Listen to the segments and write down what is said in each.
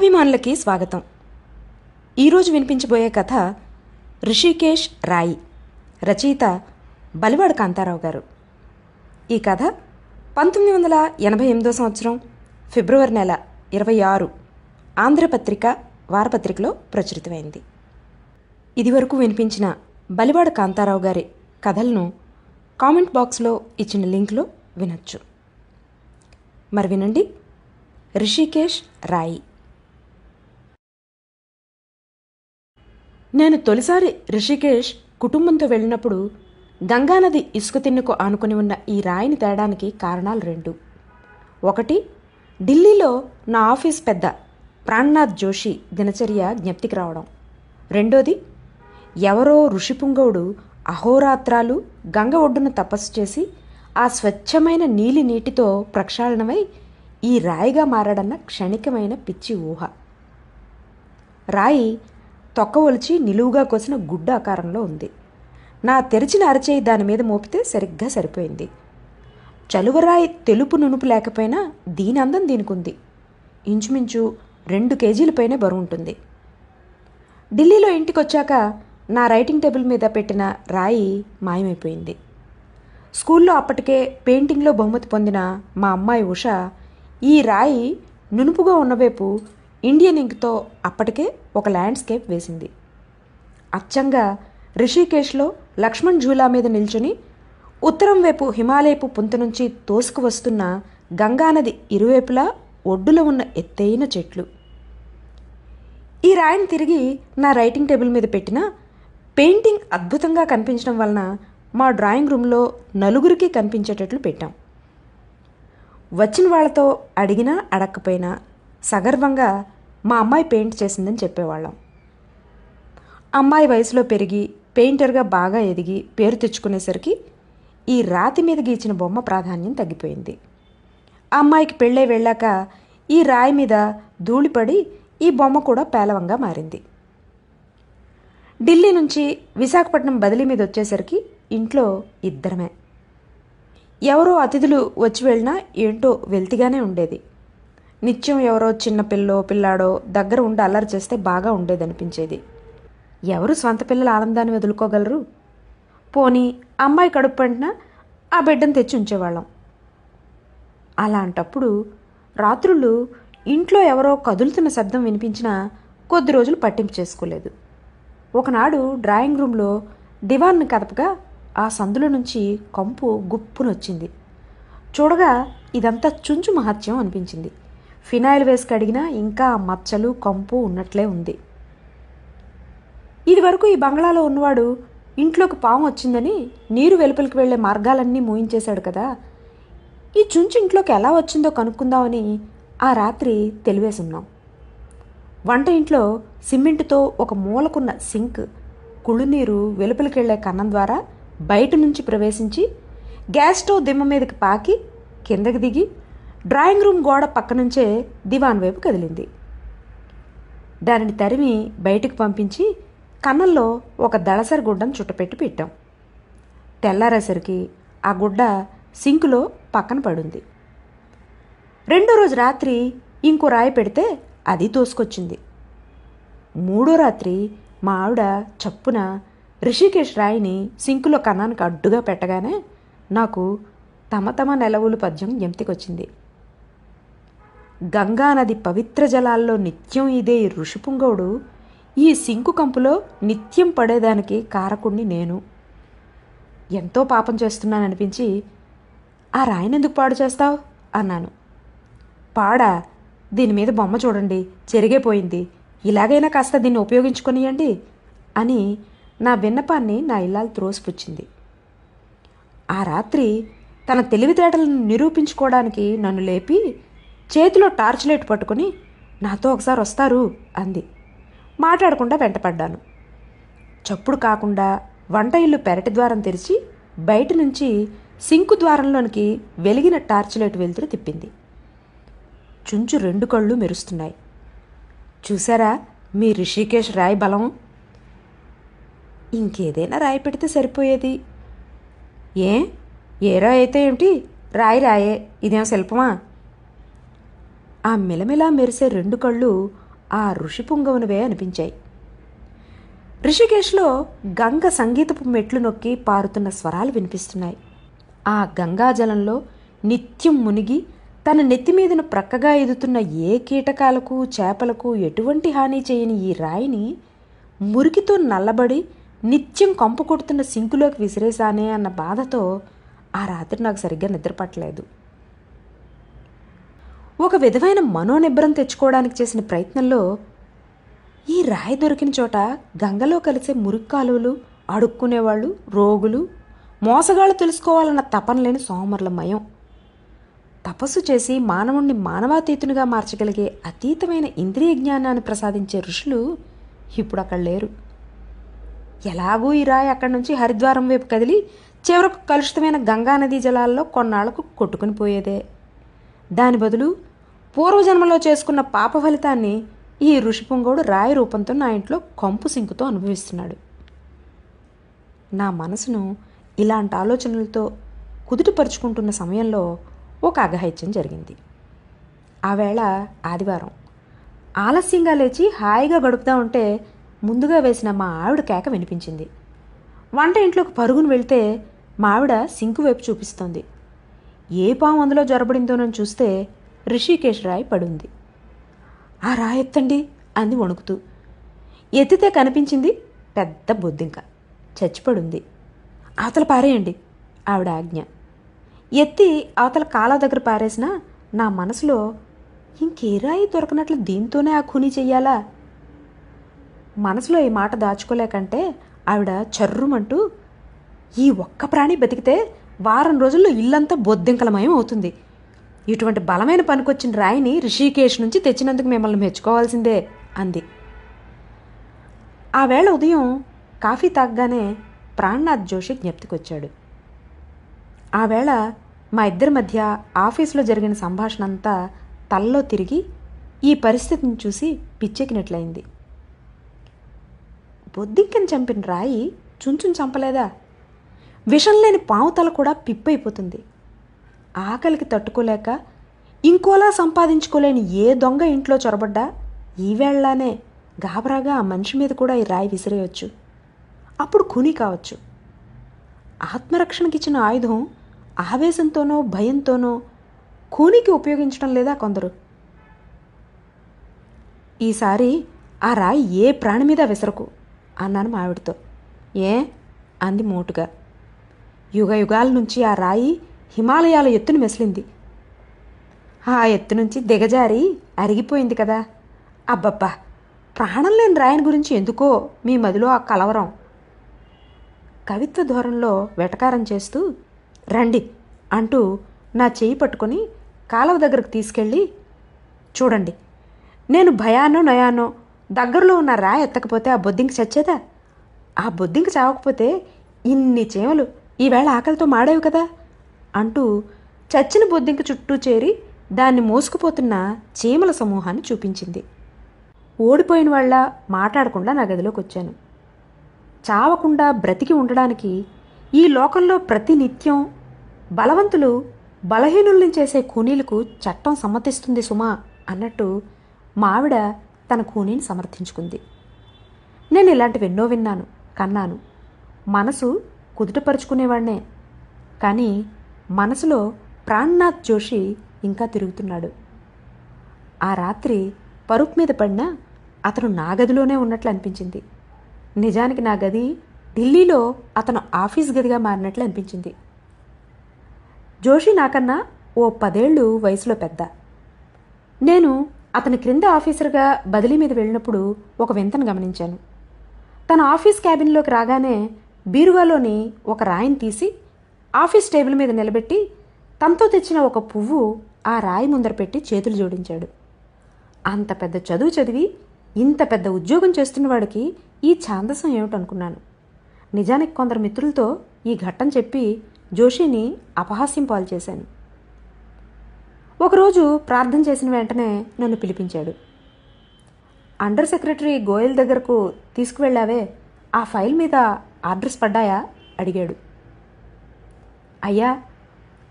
కథాభిమానులకి స్వాగతం. ఈరోజు వినిపించబోయే కథ రిషికేష్ రాయి రచయిత బలివాడ కాంతారావు గారు. ఈ కథ పంతొమ్మిది వందల ఎనభై ఎనిమిదో సంవత్సరం ఫిబ్రవరి నెల ఇరవై ఆరు ఆంధ్రపత్రిక వారపత్రికలో ప్రచురితమైంది. ఇదివరకు వినిపించిన బలివాడ కాంతారావు గారి కథలను కామెంట్ బాక్స్లో ఇచ్చిన లింక్లో వినొచ్చు. మరి వినండి రిషికేష్ రాయి. నేను తొలిసారి రిషికేష్ కుటుంబంతో వెళ్ళినప్పుడు గంగానది ఇసుక తిన్నుకు ఆనుకుని ఉన్న ఈ రాయిని తేడానికి కారణాలు రెండు. ఒకటి ఢిల్లీలో నా ఆఫీస్ పెద్ద ప్రాణ్నాథ్ జోషి దినచర్య జ్ఞప్తికి రావడం. రెండోది ఎవరో ఋషిపుంగవుడు అహోరాత్రాలు గంగ ఒడ్డున తపస్సు చేసి ఆ స్వచ్ఛమైన నీలి నీటితో ప్రక్షాళనమై ఈ రాయిగా మారాడన్న క్షణికమైన పిచ్చి ఊహ. రాయి తొక్క ఒలిచి నిలువుగా కోసిన గుడ్డ ఆకారంలో ఉంది. నా తెరిచిన అరచేయి దాని మీద మోపితే సరిగ్గా సరిపోయింది. చలువరాయి తెలుపు నునుపు లేకపోయినా దీని అందం దీనికుంది. ఇంచుమించు రెండు కేజీల పైనే బరువు ఉంటుంది. ఢిల్లీలో ఇంటికి వచ్చాక నా రైటింగ్ టేబుల్ మీద పెట్టిన రాయి మాయమైపోయింది. స్కూల్లో అప్పటికే పెయింటింగ్లో బహుమతి పొందిన మా అమ్మాయి ఉష ఈ రాయి నునుపుగా ఉన్నవైపు ఇండియన్ ఇంక్తో అప్పటికే ఒక ల్యాండ్స్కేప్ వేసింది. అచ్చంగా రిషికేశ్లో లక్ష్మణ్ జూలా మీద నిల్చుని ఉత్తరం వైపు హిమాలయపు పుంత నుంచి తోసుకు వస్తున్న గంగానది ఇరువైపులా ఒడ్డులో ఉన్న ఎత్తైన చెట్లు. ఈ రాయిని తిరిగి నా రైటింగ్ టేబుల్ మీద పెట్టిన పెయింటింగ్ అద్భుతంగా కనిపించడం వలన మా డ్రాయింగ్ రూమ్లో నలుగురికి కనిపించేటట్లు పెట్టాం. వచ్చిన వాళ్ళతో అడిగినా అడగకపోయినా సగర్వంగా మా అమ్మాయి పెయింట్ చేసిందని చెప్పేవాళ్ళం. అమ్మాయి వయసులో పెరిగి పెయింటర్గా బాగా ఎదిగి పేరు తెచ్చుకునేసరికి ఈ రాతి మీద గీచిన బొమ్మ ప్రాధాన్యం తగ్గిపోయింది. అమ్మాయికి పెళ్ళై వెళ్ళాక ఈ రాయి మీద ధూళిపడి ఈ బొమ్మ కూడా పేలవంగా మారింది. ఢిల్లీ నుంచి విశాఖపట్నం బదిలీ మీద వచ్చేసరికి ఇంట్లో ఇద్దరమే. ఎవరో అతిథులు వచ్చి వెళ్ళినా ఏంటో వెల్తిగానే ఉండేది. నిత్యం ఎవరో చిన్న పిల్లో పిల్లాడో దగ్గర ఉండి అల్లరి చేస్తే బాగా ఉండేదనిపించేది. ఎవరు స్వంత పిల్లల ఆనందాన్ని వదులుకోగలరు? పోనీ అమ్మాయి కడుపు పండిన ఆ బిడ్డను తెచ్చి ఉంచేవాళ్ళం. అలాంటప్పుడు రాత్రులు ఇంట్లో ఎవరో కదులుతున్న శబ్దం వినిపించినా కొద్ది రోజులు పట్టింపు చేసుకోలేదు. ఒకనాడు డ్రాయింగ్ రూమ్లో దివాన్ను కదపగా ఆ సందులో నుంచి కంపు గుప్పునొచ్చింది. చూడగా ఇదంతా చుంచు మహత్యం అనిపించింది. ఫినాయిల్ వేసి కడిగినా ఇంకా మచ్చలు కంపు ఉన్నట్లే ఉంది. ఇదివరకు ఈ బంగ్లాలో ఉన్నవాడు ఇంట్లోకి పాము వచ్చిందని నీరు వెలుపలికి వెళ్ళే మార్గాలన్నీ మూయించేశాడు కదా. ఈ చుంచు ఇంట్లోకి ఎలా వచ్చిందో కనుక్కుందామని ఆ రాత్రి తెలివేసున్నాం. వంట ఇంట్లో సిమెంటుతో ఒక మూలకున్న సింక్ కుళ్ళునీరు వెలుపలికి వెళ్ళే కన్నం ద్వారా బయట నుంచి ప్రవేశించి గ్యాస్ స్టవ్ దిమ్మ మీదకి పాకి కిందకి దిగి డ్రాయింగ్ రూమ్ గోడ పక్క నుంచే దివాన్ వైపు కదిలింది. దానిని తరిమి బయటకు పంపించి కన్నంలో ఒక దళసరి గుడ్డను చుట్టపెట్టి పెట్టాం. తెల్లారేసరికి ఆ గుడ్డ సింకులో పక్కన పడుంది. రెండో రోజు రాత్రి ఇంకో రాయి పెడితే అది తోసుకొచ్చింది. మూడో రాత్రి మా ఆవిడ చప్పున రిషికేష్ రాయిని సింకులో కన్నానికి అడ్డుగా పెట్టగానే నాకు తమ తమ నెలవులు పద్యం ఎంతికొచ్చింది గంగానది పవిత్ర జలాల్లో నిత్యం ఇదే ఋషిపుంగవుడు. ఈ సింకు కంపులో నిత్యం పడేదానికి కారకుణ్ణి నేను. ఎంతో పాపం చేస్తున్నాననిపించి ఆ రాయినెందుకు పాడు చేస్తావు? అన్నాను. పాడా దీని మీద బొమ్మ చూడండి చెరిగేపోయింది. ఇలాగైనా కాస్త దీన్ని ఉపయోగించుకొనియండి అని నా విన్నపాన్ని నా ఇల్లాలు త్రోసిపుచ్చింది. ఆ రాత్రి తన తెలివితేటలను నిరూపించుకోవడానికి నన్ను లేపి చేతిలో టార్చ్ లైట్ పట్టుకుని నాతో ఒకసారి వస్తారు అంది. మాట్లాడకుండా వెంటపడ్డాను. చప్పుడు కాకుండా వంట ఇల్లు పెరటి ద్వారం తెరిచి బయట నుంచి సింకు ద్వారంలోనికి వెలిగిన టార్చ్ లైట్ వెలుతురు తిప్పింది. చుంచు రెండు కళ్ళు మెరుస్తున్నాయి. చూసారా మీ రిషికేష్ రాయి బలం? ఇంకేదైనా రాయి పెడితే సరిపోయేది. ఏ? ఏ రాయి అయితే ఏమిటి? రాయి రాయే. ఇదేం శిల్పమా? ఆ మిలమిలా మెరిసే రెండు కళ్ళు ఆ ఋషి పుంగవునివే అనిపించాయి. రిషికేశ్లో గంగ సంగీతపు మెట్లు నొక్కి పారుతున్న స్వరాలు వినిపిస్తున్నాయి. ఆ గంగాజలంలో నిత్యం మునిగి తన నెత్తి మీదన ప్రక్కగా ఎదుతున్న ఏ కీటకాలకు చేపలకు ఎటువంటి హాని చేయని ఈ రాయిని మురికితో నల్లబడి నిత్యం కంపు కొడుతున్న సింకులోకి విసిరేశానే అన్న బాధతో ఆ రాత్రి నాకు సరిగ్గా నిద్రపట్టలేదు. ఒక విధమైన మనోనిబ్బరం తెచ్చుకోవడానికి చేసిన ప్రయత్నంలో ఈ రాయి దొరికిన చోట గంగలో కలిసే మురికి కాలువలు అడుక్కునేవాళ్ళు రోగులు మోసగాళ్ళు తెలుసుకోవాలన్న తపన లేని సోమరుల మయం తపస్సు చేసి మానవుణ్ణి మానవాతీతునిగా మార్చగలిగే అతీతమైన ఇంద్రియ జ్ఞానాన్ని ప్రసాదించే ఋషులు ఇప్పుడు అక్కడ లేరు. ఎలాగూ ఈ రాయి అక్కడి నుంచి హరిద్వారం వైపు కదిలి చివరకు కలుషితమైన గంగానదీ జలాల్లో కొన్నాళ్ళకు కొట్టుకుని పోయేదే. దాని బదులు పూర్వజన్మలో చేసుకున్న పాప ఫలితాన్ని ఈ ఋషిపుంగోడు రాయి రూపంతో నా ఇంట్లో కంపు సింకుతో అనుభవిస్తున్నాడు. నా మనసును ఇలాంటి ఆలోచనలతో కుదుటపరుచుకుంటున్న సమయంలో ఒక అఘాయిత్యం జరిగింది. ఆ వేళ ఆదివారం ఆలస్యంగా లేచి హాయిగా గడుపుతా ఉంటే ముందుగా వేసిన మా ఆవిడ కేక వినిపించింది. వంట ఇంట్లోకి పరుగును వెళ్తే మా ఆవిడ సింకు వైపు చూపిస్తోంది. ఏ పాము అందులో జొరబడిందోనని చూస్తే రిషికేష్ రాయి పడుంది. ఆ రాయి ఎత్తండి అంది వణుకుతూ. ఎత్తితే కనిపించింది పెద్ద బొద్దింక. చచ్చిపడుంది. అవతల పారేయండి ఆవిడ ఆజ్ఞ. ఎత్తి అవతల కాలా దగ్గర పారేసిన నా మనసులో ఇంకే రాయి దొరకనట్లు దీంతోనే ఆ ఖూనీ చెయ్యాలా? మనసులో ఈ మాట దాచుకోలేకంటే ఆవిడ చర్రుమంటూ ఈ ఒక్క ప్రాణి బతికితే వారం రోజుల్లో ఇల్లంతా బొద్దింకలమయం అవుతుంది. ఇటువంటి బలమైన పనికొచ్చిన రాయిని రిషికేష్ నుంచి తెచ్చినందుకు మిమ్మల్ని మెచ్చుకోవాల్సిందే అంది. ఆ వేళ ఉదయం కాఫీ తాగగానే ప్రాణనాథ్ జోషి జ్ఞప్తికొచ్చాడు. ఆ వేళ మా ఇద్దరి మధ్య ఆఫీసులో జరిగిన సంభాషణ అంతా తల్లో తిరిగి ఈ పరిస్థితిని చూసి పిచ్చెక్కినట్లయింది. బొద్దింకని చంపిన రాయి చుంచుని చంపలేదా? విషం లేని పావుతల కూడా పిప్పైపోతుంది. ఆకలికి తట్టుకోలేక ఇంకోలా సంపాదించుకోలేని ఏ దొంగ ఇంట్లో చొరబడ్డా? ఈవేళ్ళానే గాబరాగా ఆ మనిషి మీద కూడా ఈ రాయి విసిరేయచ్చు. అప్పుడు ఖూనీ కావచ్చు. ఆత్మరక్షణకిచ్చిన ఆయుధం ఆవేశంతోనో భయంతోనో ఖూనీకి ఉపయోగించడం లేదా కొందరు? ఈసారి ఆ రాయి ఏ ప్రాణి మీద విసరకు? అన్నాను మావిడితో. ఏ? అంది మోటుగా. యుగ యుగాల నుంచి ఆ రాయి హిమాలయాల ఎత్తును మెసిలింది. ఆ ఎత్తు నుంచి దిగజారి అరిగిపోయింది కదా. అబ్బబ్బా! ప్రాణం లేని రాయన్ గురించి ఎందుకో మీ మదిలో ఆ కలవరం. కవిత్వ ధోరణిలో వెటకారం చేస్తూ రండి అంటూ నా చేయి పట్టుకొని కాలువ దగ్గరకు తీసుకెళ్ళి చూడండి నేను భయానో నయానో దగ్గరలో ఉన్న రాయి ఎత్తకపోతే ఆ బొద్దింక చచ్చేదా? ఆ బొద్దింక చావకపోతే ఇన్ని చేమలు ఈవేళ ఆకలితో మాడేవి కదా. అంటూ చచ్చిన బొద్దింక చుట్టూ చేరి దాన్ని మోసుకుపోతున్న చీమల సమూహాన్ని చూపించింది. ఓడిపోయిన వాళ్ళ మాట్లాడకుండా నా గదిలోకి వచ్చాను చావకుండా బ్రతికి ఉండడానికి ఈ లోకంలో ప్రతి నిత్యం బలవంతులు బలహీనుల్ని చేసే కూనీలకు చట్టం సమ్మతిస్తుంది సుమా అన్నట్టు మావిడ తన కూనీని సమర్థించుకుంది. నేను ఇలాంటివి ఎన్నో విన్నాను కన్నాను. మనసు కుదుటపరుచుకునేవాడినే. కానీ మనసులో ప్రాణ్నాథ్ జోషి ఇంకా తిరుగుతున్నాడు. ఆ రాత్రి పరుపు మీద పడినా అతను నా గదిలోనే ఉన్నట్లు అనిపించింది. నిజానికి నా గది ఢిల్లీలో అతను ఆఫీస్ గదిగా మారినట్లు అనిపించింది. జోషి నాకన్నా ఓ పదేళ్ళు వయసులో పెద్ద. నేను అతని క్రింద ఆఫీసర్గా బదిలీ మీద వెళ్ళినప్పుడు ఒక వింతను గమనించాను. తన ఆఫీస్ క్యాబిన్లోకి రాగానే బీరువాలోని ఒక రాయిని తీసి ఆఫీస్ టేబుల్ మీద నిలబెట్టి తనతో తెచ్చిన ఒక పువ్వు ఆ రాయి ముందర పెట్టి చేతులు జోడించాడు. అంత పెద్ద చదువు చదివి ఇంత పెద్ద ఉద్యోగం చేస్తున్న వాడికి ఈ ఛాందసం ఏమిటనుకున్నాను. నిజానికి కొందరు మిత్రులతో ఈ ఘట్టం చెప్పి జోషిని అపహాస్యం పాలు చేశాను. ఒకరోజు ప్రార్థన చేసిన వెంటనే నన్ను పిలిపించాడు. అండర్ సెక్రటరీ గోయల్ దగ్గరకు తీసుకువెళ్ళావే ఆ ఫైల్ మీద ఆర్డర్స్ పడ్డాయా? అడిగాడు. అయ్యా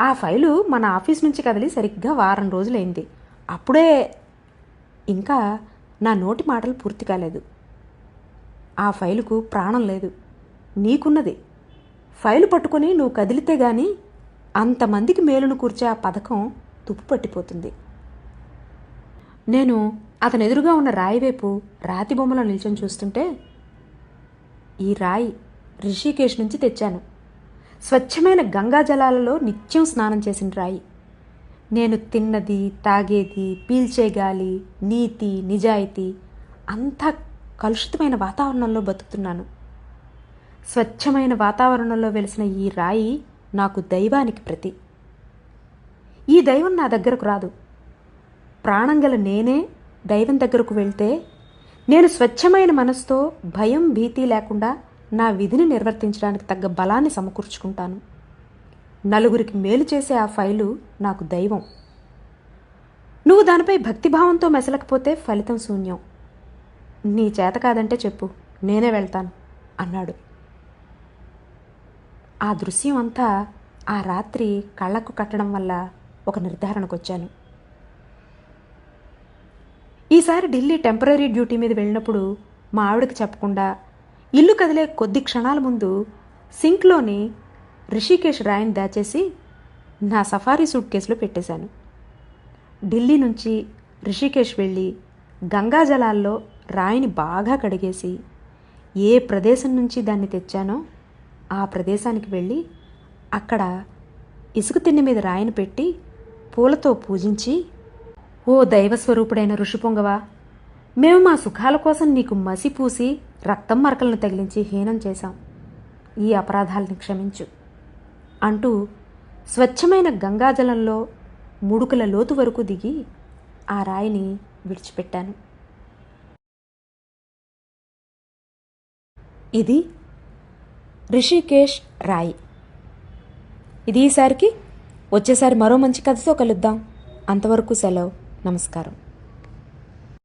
ఆ ఫైలు మన ఆఫీస్ నుంచి కదిలి సరిగ్గా వారం రోజులైంది. అప్పుడే ఇంకా నా నోటి మాటలు పూర్తి కాలేదు. ఆ ఫైలుకు ప్రాణం లేదు. నీకున్నది. ఫైలు పట్టుకొని నువ్వు కదిలితే గాని అంతమందికి మేలును కూర్చే ఆ పథకం తుప్పు పట్టిపోతుంది. నేను అతని ఎదురుగా ఉన్న రాయి వైపు రాతి బొమ్మలో నిల్చొని చూస్తుంటే ఈ రాయి రిషికేష్ నుంచి తెచ్చాను. స్వచ్ఛమైన గంగా జలాలలో నిత్యం స్నానం చేసిన రాయి. నేను తిన్నది తాగేది పీల్చే గాలి నీతి నిజాయితీ అంతా కలుషితమైన వాతావరణంలో బతుకుతున్నాను. స్వచ్ఛమైన వాతావరణంలో వెలిసిన ఈ రాయి నాకు దైవానికి ప్రతి. ఈ దైవం నా దగ్గరకు రాదు. ప్రాణం గల నేనే దైవం దగ్గరకు వెళ్తే నేను స్వచ్ఛమైన మనసుతో భయం భీతి లేకుండా నా విధిని నిర్వర్తించడానికి తగ్గ బలాన్ని సమకూర్చుకుంటాను. నలుగురికి మేలు చేసే ఆ ఫైలు నాకు దైవం. నువ్వు దానిపై భక్తిభావంతో మెసలకపోతే ఫలితం శూన్యం. నీ చేత కాదంటే చెప్పు నేనే వెళ్తాను అన్నాడు. ఆ దృశ్యం అంతా ఆ రాత్రి కళ్ళకు కట్టడం వల్ల ఒక నిర్ధారణకు వచ్చాను ఈసారి ఢిల్లీ టెంపరీ డ్యూటీ మీద వెళ్ళినప్పుడు మా ఆవిడకి చెప్పకుండా ఇల్లు కదిలే కొద్ది క్షణాల ముందు సింక్లోని రిషికేష్ రాయిని దాచేసి నా సఫారీ సూట్ కేసులో పెట్టేశాను. ఢిల్లీ నుంచి రిషికేష్ వెళ్ళి గంగా జలాల్లో రాయిని బాగా కడిగేసి ఏ ప్రదేశం నుంచి దాన్ని తెచ్చానో ఆ ప్రదేశానికి వెళ్ళి అక్కడ ఇసుక తిన్నె మీద రాయిని పెట్టి పూలతో పూజించి ఓ దైవస్వరూపుడైన ఋషిపొంగవా మేము మా సుఖాల కోసం నీకు మసిపూసి రక్తం మరకలను తగిలించి హీనం చేశాం. ఈ అపరాధాలని క్షమించు. అంటూ స్వచ్ఛమైన గంగాజలంలో ముడుకుల లోతు వరకు దిగి ఆ రాయిని విడిచిపెట్టాను. ఇది రిషికేష్ రాయి. ఇది ఈసారికి వచ్చేసారి మరో మంచి కథతో కలుద్దాం. అంతవరకు సెలవు. నమస్కారం.